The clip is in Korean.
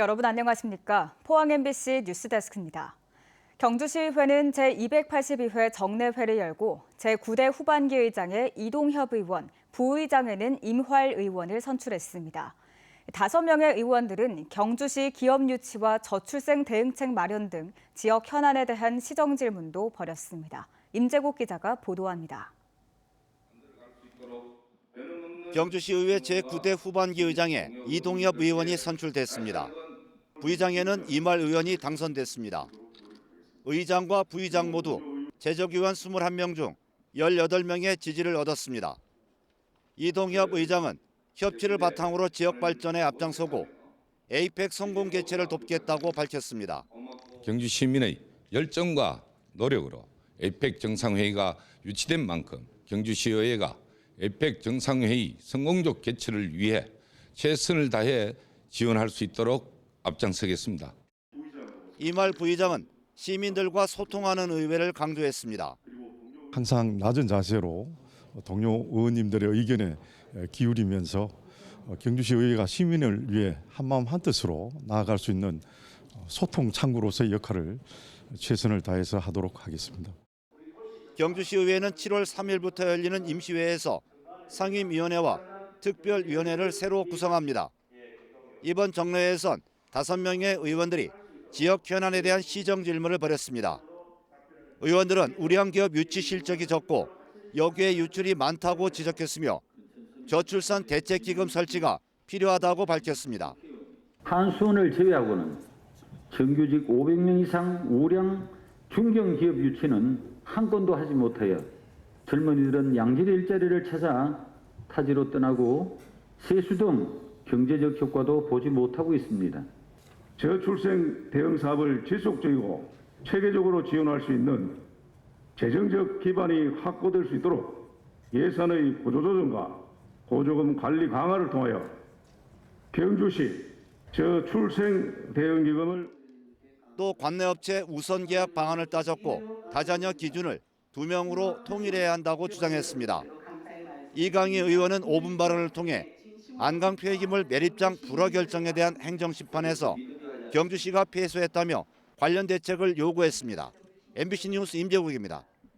여러분 안녕하십니까? 포항 MBC 뉴스데스크입니다. 경주시의회는 제282회 정례회를 열고 제9대 후반기 의장에 이동협 의원, 부의장에는 임활 의원을 선출했습니다. 다섯 명의 의원들은 경주시 기업 유치와 저출생 대응책 마련 등 지역 현안에 대한 시정 질문도 벌였습니다. 임재국 기자가 보도합니다. 경주시의회 제9대 후반기 의장에 이동엽 의원이 선출됐습니다. 부의장에는 이말 의원이 당선됐습니다. 의장과 부의장 모두 재적 의원 21명 중 18명의 지지를 얻었습니다. 이동엽 의장은 협치를 바탕으로 지역 발전에 앞장서고 에이펙 성공 개최를 돕겠다고 밝혔습니다. 경주 시민의 열정과 노력으로 에이펙 정상회의가 유치된 만큼 경주시의회가 에이펙 정상회의 성공적 개최를 위해 최선을 다해 지원할 수 있도록 앞장서겠습니다. 이말 부의장은 시민들과 소통하는 의회를 강조했습니다. 항상 낮은 자세로 동료 의원님들의 의견에 기울이면서 경주시 의회가 시민을 위해 한마음 한뜻으로 나아갈 수 있는 소통 창구로서의 역할을 최선을 다해서 하도록 하겠습니다. 경주시 의회는 7월 3일부터 열리는 임시회에서 상임위원회와 특별위원회를 새로 구성합니다. 이번 정례회에선 5명의 의원들이 지역 현안에 대한 시정 질문을 벌였습니다. 의원들은 우량 기업 유치 실적이 적고 여기에 유출이 많다고 지적했으며 저출산 대책기금 설치가 필요하다고 밝혔습니다. 한수원을 제외하고는 정규직 500명 이상 우량 중견기업 유치는 한 건도 하지 못하여 젊은이들은 양질 일자리를 찾아 타지로 떠나고 세수 등 경제적 효과도 보지 못하고 있습니다. 저출생 대응 사업을 지속적이고 체계적으로 지원할 수 있는 재정적 기반이 확보될 수 있도록 예산의 구조조정과 보조금 관리 강화를 통하여 경주시 저출생 대응 기금을 또 관내업체 우선 계약 방안을 따졌고 다자녀 기준을 두 명으로 통일해야 한다고 주장했습니다. 이강희 의원은 5분 발언을 통해 안강 폐기물 매립장 불허 결정에 대한 행정심판에서 경주시가 패소했다며 관련 대책을 요구했습니다. MBC 뉴스 임재국입니다.